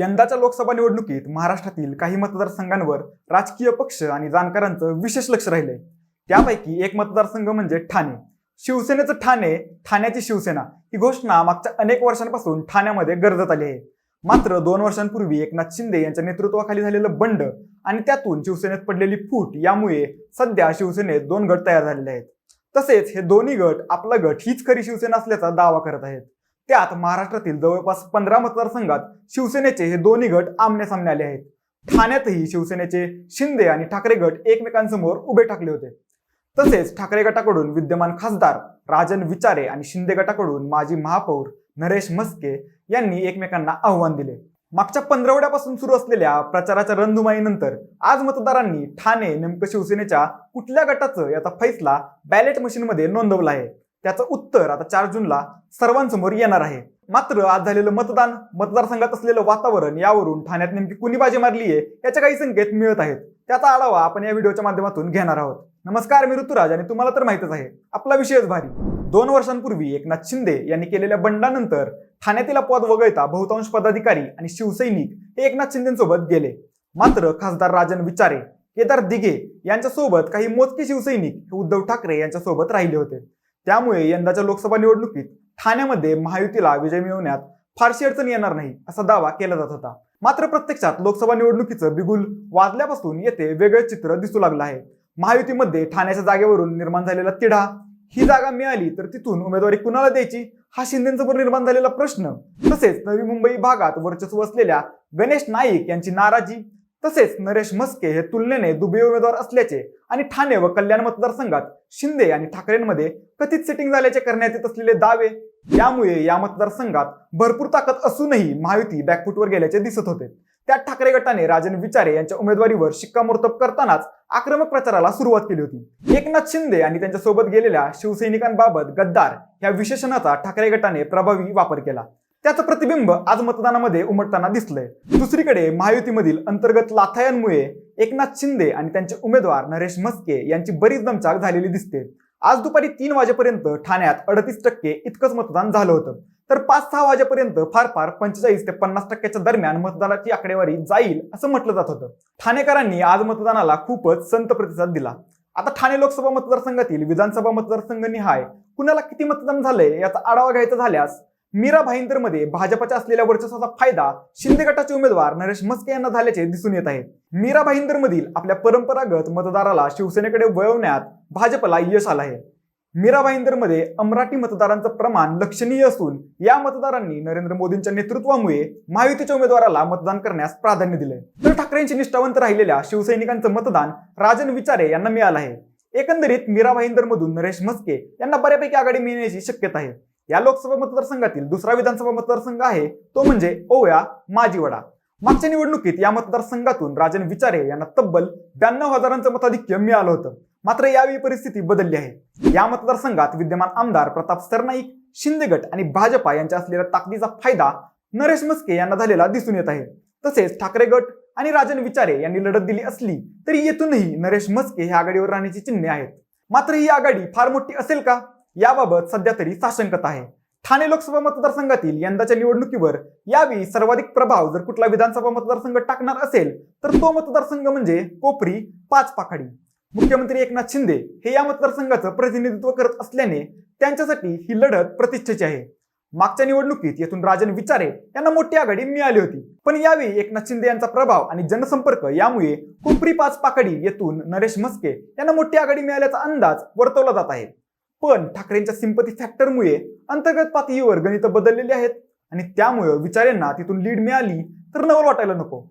यंदाच्या लोकसभा निवडणुकीत महाराष्ट्रातील काही मतदारसंघांवर राजकीय पक्ष आणि जाणकारांचं विशेष लक्ष राहिलंय त्यापैकी एक मतदारसंघ म्हणजे ठाणे. शिवसेनेचं ठाणे ठाण्याची शिवसेना ही घोषणा मागच्या अनेक वर्षांपासून ठाण्यामध्ये गरजत आली आहे. मात्र दोन वर्षांपूर्वी एकनाथ शिंदे यांच्या नेतृत्वाखाली झालेलं बंड आणि त्यातून शिवसेनेत पडलेली फूट यामुळे सध्या शिवसेनेत दोन गट तयार झालेले आहेत. तसेच हे दोन्ही गट आपला गट हीच खरी शिवसेना असल्याचा दावा करत आहेत. त्यात महाराष्ट्रातील जवळपास पंधरा मतदारसंघात शिवसेनेचे हे दोन्ही गट आमने सामने आले आहेत. ठाण्यातही शिवसेनेचे शिंदे आणि ठाकरे गट एकमेकांसमोर उभे ठाकले होते. तसेच ठाकरे गटाकडून विद्यमान खासदार राजन विचारे आणि शिंदे गटाकडून माजी महापौर नरेश म्हस्के यांनी एकमेकांना आव्हान दिले. मागच्या पंधरवड्यापासून सुरू असलेल्या प्रचाराच्या रणधुमाईनंतर आज मतदारांनी ठाणे नेमकं शिवसेनेच्या कुठल्या गटाचं याचा फैसला बॅलेट मशीनमध्ये नोंदवला आहे. त्याचं उत्तर आता चार जूनला सर्वांसमोर येणार आहे. मात्र आज झालेलं मतदान मतदारसंघात असलेलं वातावरण यावरून ठाण्यात नेमकी कुणी बाजी मारली आहे याचे काही संकेत मिळत आहेत. त्याचा आढावा आपण या व्हिडिओच्या माध्यमातून घेणार आहोत. नमस्कार मी ऋतुराज आणि तुम्हाला तर माहितच आहे आपला विषयच भारी. दोन वर्षांपूर्वी एकनाथ शिंदे यांनी केलेल्या बंडानंतर ठाण्यातील पद वगळता बहुतांश पदाधिकारी आणि शिवसैनिक हे एकनाथ शिंदेसोबत गेले. मात्र खासदार राजन विचारे केदार दिघे यांच्यासोबत काही मोजके शिवसैनिक हे उद्धव ठाकरे यांच्यासोबत राहिले होते. त्यामुळे यंदाच्या लोकसभा निवडणुकीत ठाण्यामध्ये महायुतीला विजय मिळवण्यात फारशी अडचण येणार नाही असा दावा केला जात होता. मात्र प्रत्यक्षात लोकसभा निवडणुकीचं बिगुल वाजल्यापासून येथे वेगळं चित्र दिसू लागलं आहे. महायुतीमध्ये ठाण्याच्या जागेवरून निर्माण झालेला तिढा ही जागा मिळाली तर तिथून उमेदवारी कुणाला द्यायची हा शिंदेसमोर निर्माण झालेला प्रश्न. तसेच नवी मुंबई भागात वर्चस्व असलेल्या गणेश नाईक यांची नाराजी तसेच नरेश म्हस्के हे तुलनेने दुबे उमेदवार असल्याचे आणि ठाणे व कल्याण मतदारसंघात शिंदे आणि ठाकरेंमध्ये कथित सेटिंग झाल्याचे करण्यात येत असलेले दावे यामुळे या मतदारसंघात भरपूर ताकद असूनही महायुती बॅकफुटवर गेल्याचे दिसत होते. त्यात ठाकरे गटाने राजन विचारे यांच्या उमेदवारीवर शिक्कामोर्तब करतानाच आक्रमक प्रचाराला सुरुवात केली होती. एकनाथ शिंदे आणि त्यांच्यासोबत गेलेल्या शिवसैनिकांबाबत गद्दार या विशेषणाचा ठाकरे गटाने प्रभावी वापर केला. त्याचं प्रतिबिंब आज मतदानामध्ये उमटताना दिसलंय. दुसरीकडे महायुतीमधील अंतर्गत लाथायांमुळे एकनाथ शिंदे आणि त्यांचे उमेदवार नरेश म्हस्के यांची बरीच दमचाक झालेली दिसते. आज दुपारी तीन वाजेपर्यंत ठाण्यात अडतीस टक्के इतकंच मतदान झालं होतं. तर पाच सहा वाजेपर्यंत फार फार पंचेचाळीस ते पन्नास टक्क्याच्या दरम्यान मतदानाची आकडेवारी जाईल असं म्हटलं जात होतं. ठाणेकरांनी आज मतदानाला खूपच संत प्रतिसाद दिला. आता ठाणे लोकसभा मतदारसंघातील विधानसभा मतदारसंघ निहाय कुणाला किती मतदान झालंय याचा आढावा घ्यायचा झाल्यास मीरा भाईंदरमध्ये भाजपच्या असलेल्या वर्चस्वाचा फायदा शिंदे गटाचे उमेदवार नरेश मस्के यांना झाल्याचे दिसून येत आहे. मीरा भाईंदरमधील आपल्या परंपरागत मतदाराला शिवसेनेकडे वळवण्यात भाजपला यश आलं आहे. मीरा भाईंदरमध्ये अमराठी मतदारांचं प्रमाण लक्षणीय असून या मतदारांनी नरेंद्र मोदींच्या नेतृत्वामुळे महायुतीच्या उमेदवाराला मतदान करण्यास प्राधान्य दिले तर ठाकरेंची निष्ठावंत राहिलेल्या शिवसैनिकांचं मतदान राजन विचारे यांना मिळालं आहे. एकंदरीत मीरा भाईंदरमधून नरेश म्हस्के यांना बऱ्यापैकी आघाडी मिळण्याची शक्यता आहे. या लोकसभा मतदारसंघातील दुसरा विधानसभा मतदारसंघ आहे तो म्हणजे ओव्या माजीवडा. मागच्या निवडणुकीत या मतदारसंघातून राजन विचारे यांना तब्बल ब्याण्णव हजारांचं मताधिक्य मिळालं होतं. मात्र यावेळी परिस्थिती बदलली आहे. या मतदारसंघात विद्यमान आमदार प्रताप सरनाईक शिंदे गट आणि भाजपा यांच्या असलेल्या ताकदीचा फायदा नरेश मस्के यांना झालेला दिसून येत आहे. तसेच ठाकरे गट आणि राजन विचारे यांनी लढत दिली असली तरी येथूनही नरेश मस्के हे आघाडीवर राहण्याची चिन्हे आहेत. मात्र ही आघाडी फार मोठी असेल का? याबाबत सध्या तरी साशंकता आहे. ठाणे लोकसभा मतदारसंघातील यंदाच्या निवडणुकीवर यावेळी सर्वाधिक प्रभाव जर कुठला विधानसभा मतदारसंघ टाकणार असेल तर तो मतदारसंघ म्हणजे कोपरी पाच पाखाडी. मुख्यमंत्री एकनाथ शिंदे हे या मतदारसंघाचं प्रतिनिधित्व करत असल्याने त्यांच्यासाठी ही लढत प्रतिष्ठेची आहे. मागच्या निवडणुकीत येथून राजन विचारे यांना मोठी आघाडी मिळाली होती. पण यावेळी एकनाथ शिंदे यांचा प्रभाव आणि जनसंपर्क यामुळे कोपरी पाच पाकडी येथून नरेश म्हस्के यांना मोठी आघाडी मिळाल्याचा अंदाज वर्तवला जात आहे. पण ठाकरेंच्या सिंपती फॅक्टरमुळे अंतर्गत पातळीवर गणित बदललेली आहेत. आणि त्यामुळे विचारेंना तिथून लीड मिळाली तर नवल वाटायला नको.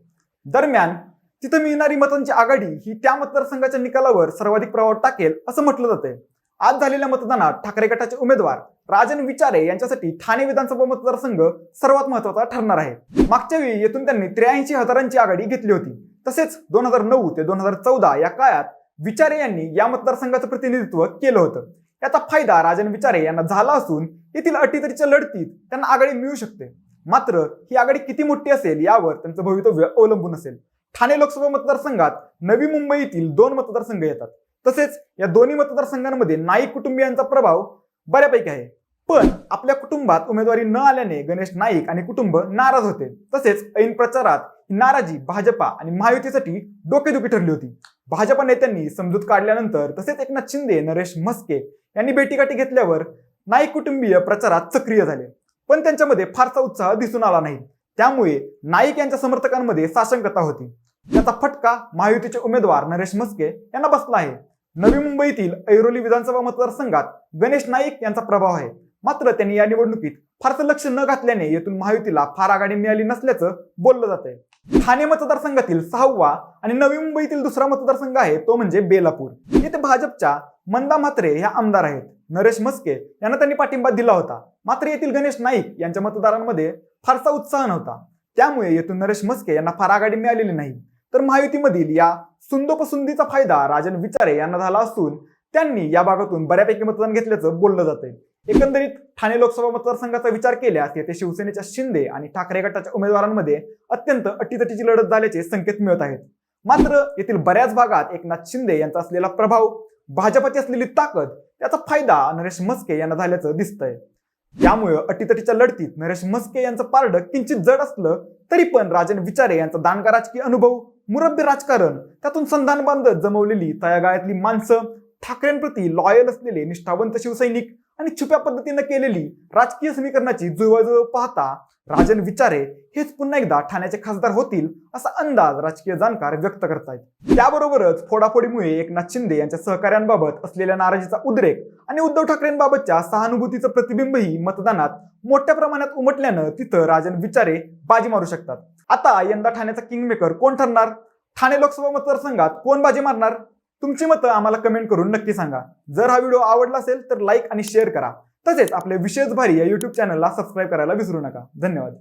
दरम्यान तिथं मिळणारी मतांची आघाडी ही त्या मतदारसंघाच्या निकालावर सर्वाधिक प्रभाव टाकेल असं म्हटलं जातंय. आज झालेल्या मतदानात ठाकरे गटाचे उमेदवार राजन विचारे यांच्यासाठी ठाणे विधानसभा मतदारसंघ सर्वात महत्त्वाचा ठरणार आहे. मागच्या वेळी येथून त्यांनी त्र्याऐंशी हजारांची आघाडी घेतली होती. तसेच दोन हजार नऊ ते दोन हजार चौदा या काळात विचारे यांनी या मतदारसंघाचं प्रतिनिधित्व केलं होतं. याचा फायदा राजन विचारे यांना झाला असून येथील अटीतरीच्या लढतीत त्यांना आघाडी मिळू शकते. मात्र ही आघाडी किती मोठी असेल यावर त्यांचं भवितव्य अवलंबून असेल. ठाणे लोकसभा मतदारसंघात नवी मुंबईतील दोन मतदारसंघ येतात. तसेच या दोन्ही मतदारसंघांमध्ये नाईक कुटुंबियांचा प्रभाव बऱ्यापैकी आहे. पण आपल्या कुटुंबात उमेदवारी न आल्याने गणेश नाईक आणि कुटुंब नाराज होते. तसेच ऐन प्रचारात नाराजी भाजपा आणि महायुतीसाठी डोकेदुखी ठरली होती. भाजप नेत्यांनी समजूत काढल्यानंतर तसेच एकनाथ शिंदे नरेश म्हस्के यांनी भेटीगाठी घेतल्यावर नाईक कुटुंबीय प्रचारात सक्रिय झाले. पण त्यांच्यामध्ये फारसा उत्साह दिसून आला नाही. त्यामुळे नाईक यांच्या समर्थकांमध्ये साशंकता होती. त्याचा फटका महायुतीचे उमेदवार नरेश म्हस्के यांना बसला आहे. नवी मुंबईतील ऐरोली विधानसभा मतदारसंघात गणेश नाईक यांचा प्रभाव आहे. मात्र त्यांनी या निवडणुकीत फारसं लक्ष न घातल्याने येथून महायुतीला फार आघाडी मिळाली नसल्याचं बोललं जात आहे ठाणे मतदारसंघातील सहावा आणि नवी मुंबईतील दुसरा मतदारसंघ आहे तो म्हणजे बेलापूर. येथे भाजपच्या मंदा म्हात्रे ह्या आमदार आहेत. नरेश म्हस्के यांना त्यांनी पाठिंबा दिला होता. मात्र येथील गणेश नाईक यांच्या मतदारांमध्ये फारसा उत्साह नव्हता. त्यामुळे येथून नरेश म्हस्के यांना फार आघाडी मिळालेली नाही. तर महायुतीमधील या सुंदोपसुंदीचा फायदा राजन विचारे यांना झाला असून त्यांनी या भागातून बऱ्यापैकी मतदान घेतल्याचं बोललं जातंय. एकंदरीत ठाणे लोकसभा मतदारसंघाचा विचार केल्यास येथे शिवसेनेच्या शिंदे आणि ठाकरे गटाच्या उमेदवारांमध्ये अत्यंत अटीतटीची लढत झाल्याचे संकेत मिळत आहेत. मात्र येथील बऱ्याच भागात एकनाथ शिंदे यांचा असलेला प्रभाव भाजपाची असलेली ताकद याचा फायदा नरेश म्हस्के यांना झाल्याचं दिसतंय. त्यामुळे अटीतटीच्या लढतीत नरेश म्हस्के यांचं पारडं किंचित जड असलं तरी पण राजन विचारे यांचा दानगा राजकीय अनुभव मुरब्बी राजकारण त्यातून संधान बांधत जमवलेली तयागाळ्यातली माणसं ठाकरेंप्रती लॉयल असलेले निष्ठावंत शिवसैनिक आणि छुप्या पद्धतीनं केलेली राजकीय समीकरणाची जुळवाजुळव पाहता राजन विचारे हेच पुन्हा एकदा ठाण्याचे खासदार होतील असा अंदाज राजकीय जाणकार व्यक्त करतायत. त्याबरोबरच फोडाफोडीमुळे एकनाथ शिंदे यांच्या सहकार्यांबाबत असलेल्या नाराजीचा उद्रेक आणि उद्धव ठाकरेंबाबतच्या सहानुभूतीचं प्रतिबिंबही मतदानात मोठ्या प्रमाणात उमटल्यानं तिथं राजन विचारे बाजी मारू शकतात. आता यंदा ठाण्याचा किंगमेकर कोण ठरणार? ठाणे लोकसभा मतदारसंघात कोण बाजी मारणार? तुमची मतं आम्हाला कमेंट करून नक्की सांगा. जर हा व्हिडिओ आवडला असेल तर लाईक आणि शेअर करा. तसेच आपल्या विशेष भारी या युट्यूब चॅनलला सबस्क्राईब करायला विसरू नका. धन्यवाद.